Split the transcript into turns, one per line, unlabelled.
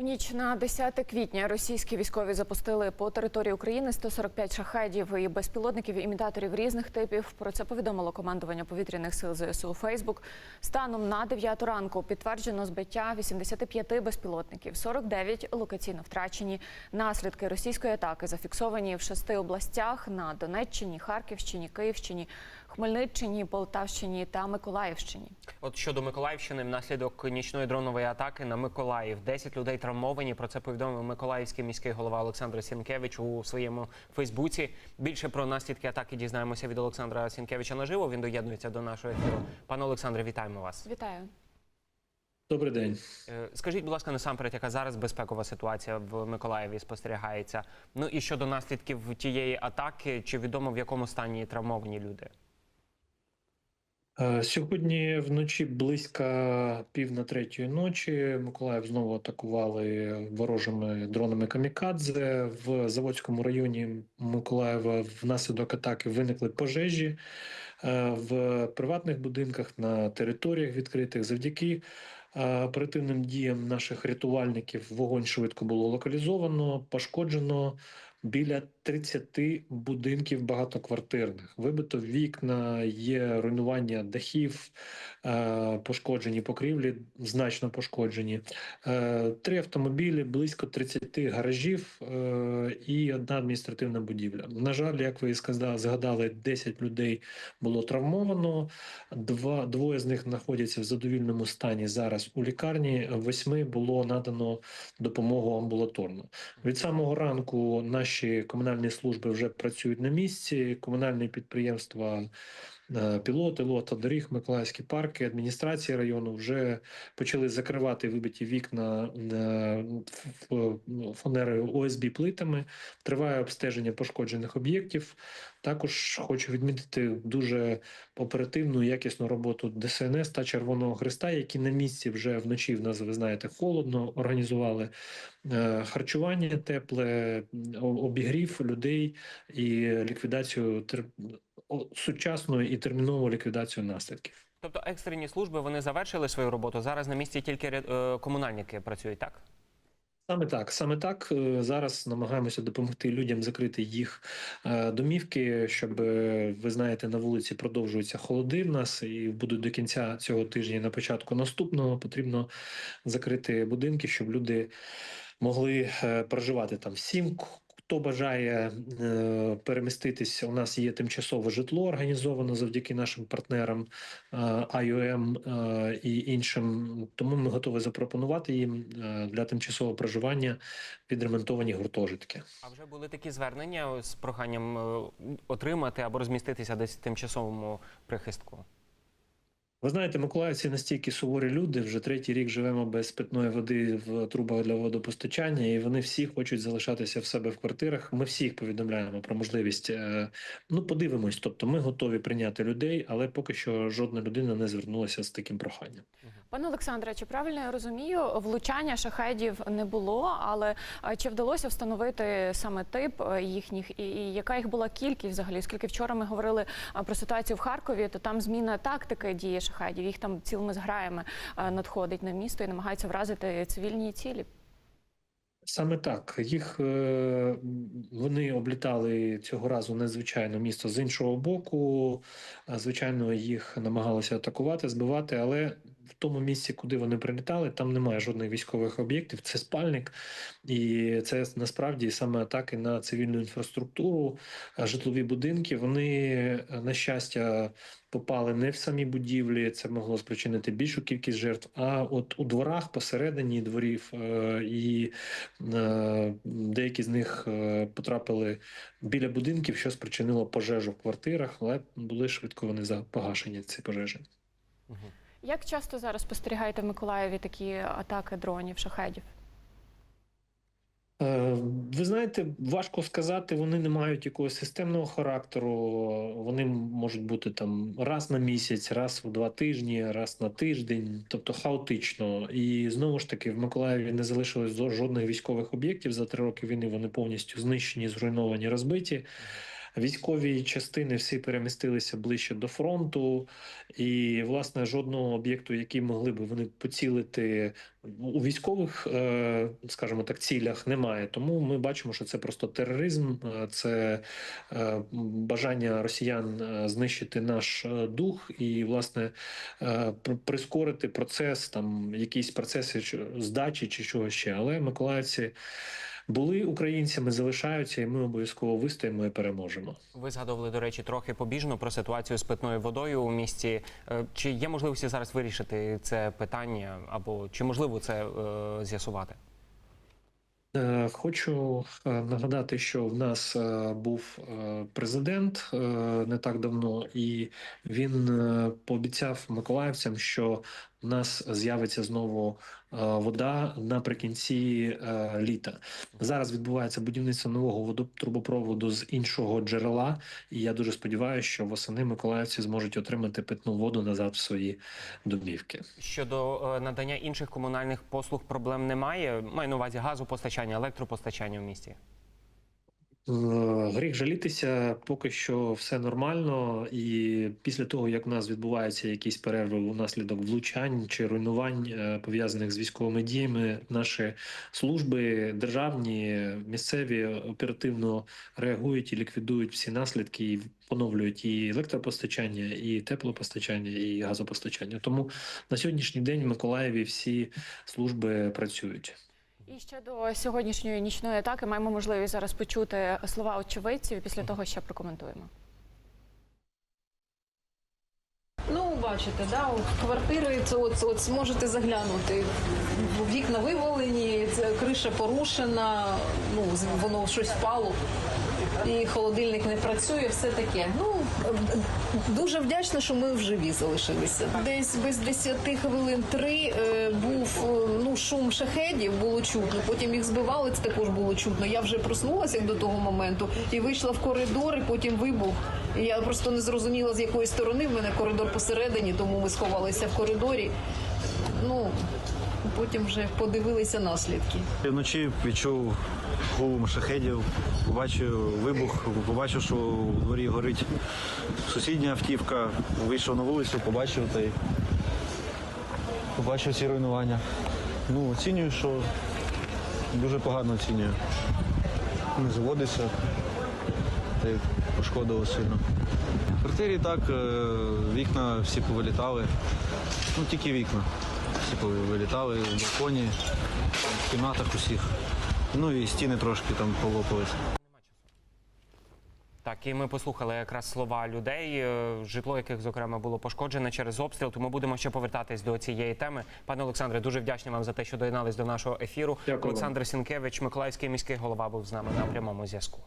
У ніч на 10 квітня російські військові запустили по території України 145 шахедів і безпілотників імітаторів різних типів. Про це повідомило командування повітряних сил ЗСУ Фейсбук. Станом на 9 ранку підтверджено збиття 85 безпілотників, 49 локаційно втрачені. Наслідки російської атаки зафіксовані в шести областях на Донеччині, Харківщині, Київщині, Хмельниччині, Полтавщині та Миколаївщині.
От щодо Миколаївщини, внаслідок нічної дронової атаки на Миколаїв 10 людей травмовані. Про це повідомив Миколаївський міський голова Олександр Сінкевич у своєму Фейсбуці. Більше про наслідки атаки дізнаємося від Олександра Сінкевича наживо. Він доєднується до нашого ефіру. Пане Олександре, вітаємо вас.
Вітаю.
Добрий день.
Е, Скажіть, будь ласка, насамперед, яка зараз безпекова ситуація в Миколаєві спостерігається? Ну і щодо наслідків тієї атаки, чи відомо в якому стані травмовані люди?
Е, Сьогодні вночі близько пів на третьої ночі Миколаїв знову атакували ворожими дронами камікадзе. В Заводському районі Миколаєва внаслідок атаки виникли пожежі е, в приватних будинках на територіях відкритих. Завдяки е, оперативним діям наших рятувальників вогонь швидко було локалізовано, пошкоджено біля 30 будинків багатоквартирних. Вибито вікна, є руйнування дахів, е, пошкоджені покрівлі, значно пошкоджені. Е, Три автомобілі, близько 30 гаражів е, і одна адміністративна будівля. На жаль, як ви сказали, згадали, 10 людей було травмовано. Два двоє з них знаходяться в задовільному стані зараз у лікарні. Восьми було надано допомогу амбулаторно. Від самого ранку наші комунальні служби вже працюють на місці. Комунальні підприємства, е, пілоти, лота доріг, Миколаївські парки, адміністрації району вже почали закривати вибиті вікна е, ф- фанерою ОСБ плитами. Триває обстеження пошкоджених об'єктів. Також хочу відмітити дуже оперативну якісну роботу ДСНС та Червоного Христа, які на місці вже вночі в нас, ви знаєте, холодно організували е, харчування тепле, обігрів людей і ліквідацію сучасну і термінову ліквідацію наслідків.
Тобто екстрені служби вони завершили свою роботу. Зараз на місці тільки е, комунальники працюють, так?
Саме так, саме так Е, зараз намагаємося допомогти людям закрити їх е, домівки, щоб е, ви знаєте, на вулиці продовжуються холоди в нас і будуть до кінця цього тижня, на початку наступного потрібно закрити будинки, щоб люди могли проживати там всім. Хто бажає е, переміститись, у нас є тимчасове житло організовано завдяки нашим партнерам е, IOM е, і іншим. Тому ми готові запропонувати їм е, для тимчасового проживання відремонтовані гуртожитки.
А вже були такі звернення з проханням е, отримати або розміститися десь в тимчасовому прихистку.
Ви знаєте, миколаївці настільки суворі люди. Вже третій рік живемо без питної води в трубах для водопостачання, і вони всі хочуть залишатися в себе в квартирах. Ми всіх повідомляємо про можливість. е, Ну, подивимось. Тобто, ми готові прийняти людей, але поки що жодна людина не звернулася з таким проханням.
Пане Олександре, чи правильно я розумію, влучання шахедів не було, але чи вдалося встановити саме тип е, їхніх і яка їх була кількість взагалі? Оскільки вчора ми говорили про ситуацію в Харкові, то там зміна тактики дії шахедів. Їх там цілими зграями надходить на місто і намагаються вразити цивільні цілі.
Саме так. Їх е, вони облітали цього разу незвичайно місто з іншого боку. Звичайно, їх намагалися атакувати, збивати, але в тому місці, куди вони прилітали, там немає жодних військових об'єктів. Це спальник, і це насправді саме атаки на цивільну інфраструктуру, житлові будинки. Вони, е, на щастя, попали не в самі будівлі. Це могло спричинити більшу кількість жертв. А от у дворах посередині дворів е, і Е, Деякі з них потрапили біля будинків, що спричинило пожежу в квартирах, але були швидко вони за погашення ці пожежі.
Як часто зараз спостерігаєте в Миколаєві такі атаки дронів, шахедів?
Е, Ви знаєте, важко сказати, вони не мають якогось системного характеру. Вони можуть бути там раз на місяць, раз в два тижні, раз на тиждень, тобто хаотично. І знову ж таки, в Миколаєві не залишилось жодних військових об'єктів за три роки війни. Вони повністю знищені, зруйновані, розбиті. Військові частини всі перемістилися ближче до фронту, і власне жодного об'єкту, який могли б вони поцілити у військових, е, скажімо так, цілях, немає. Тому ми бачимо, що це просто тероризм, е, це е, бажання росіян знищити наш дух і власне прискорити процес, там якісь процеси здачі чи чого ще. Але миколаївці були українцями, залишаються, і ми обов'язково вистоїмо і переможемо.
Ви згадували, до речі, трохи побіжно про ситуацію з питною водою у місті. Е, Чи є можливості зараз вирішити це питання, або чи можливо це е, з'ясувати?
Е, Хочу е, нагадати, що в нас був президент не так давно, і він пообіцяв миколаївцям, що в нас з'явиться знову е, вода наприкінці е, літа. Зараз відбувається будівництво нового водотрубопроводу з іншого джерела, і я дуже сподіваюся, що восени миколаївці зможуть отримати питну воду назад в свої домівки.
Щодо е, надання інших комунальних послуг проблем немає. Маю на увазі газопостачання, електропостачання в місті.
Е, Гріх жалітися, поки що все нормально, і після того як в нас відбуваються якісь перерви унаслідок влучань чи руйнувань е, пов'язаних з військовими діями, наші служби державні, місцеві оперативно реагують і ліквідують всі наслідки і поновлюють і електропостачання, і теплопостачання, і газопостачання. Тому на сьогоднішній день в Миколаєві всі служби працюють.
І ще до сьогоднішньої нічної атаки маємо можливість зараз почути слова очевидців. і Після того ще прокоментуємо.
Ну, бачите, да, в квартири це от, от можете заглянути. Вікна вивалені, це криша порушена, ну воно щось впало. І холодильник не працює, все таке. Ну дуже вдячна, що ми в живі залишилися. Десь без 10 хвилин три е, був е, ну шум шахедів, було чутно. Потім їх збивали, це також було чутно. Я вже проснулася до того моменту і вийшла в коридор, і потім вибух. Я просто не зрозуміла з якої сторони. В мене коридор посередині, тому ми сховалися в коридорі. Ну потім вже подивилися наслідки.
Вночі відчув гул шахедів, побачив вибух, побачив, що у дворі горить сусідня автівка. Вийшов на вулицю, побачив та й побачив ці руйнування. Ну, оцінюю, що дуже погано оцінюю. Не заводиться, та й пошкодило сильно. В квартирі так, е, вікна всі повилітали. Ну, тільки вікна. Всі повилітали, в балконі, в кімнатах усіх. Ну і стіни трошки там полопались.
Так, і ми послухали якраз слова людей, е, житло яких, зокрема, було пошкоджене через обстріл. Тому будемо ще повертатись до цієї теми. Пане Олександре, дуже вдячні вам за те, що доєднались до нашого ефіру.
Дякую.
Олександр Сінкевич, Миколаївський міський голова, був з нами на прямому зв'язку.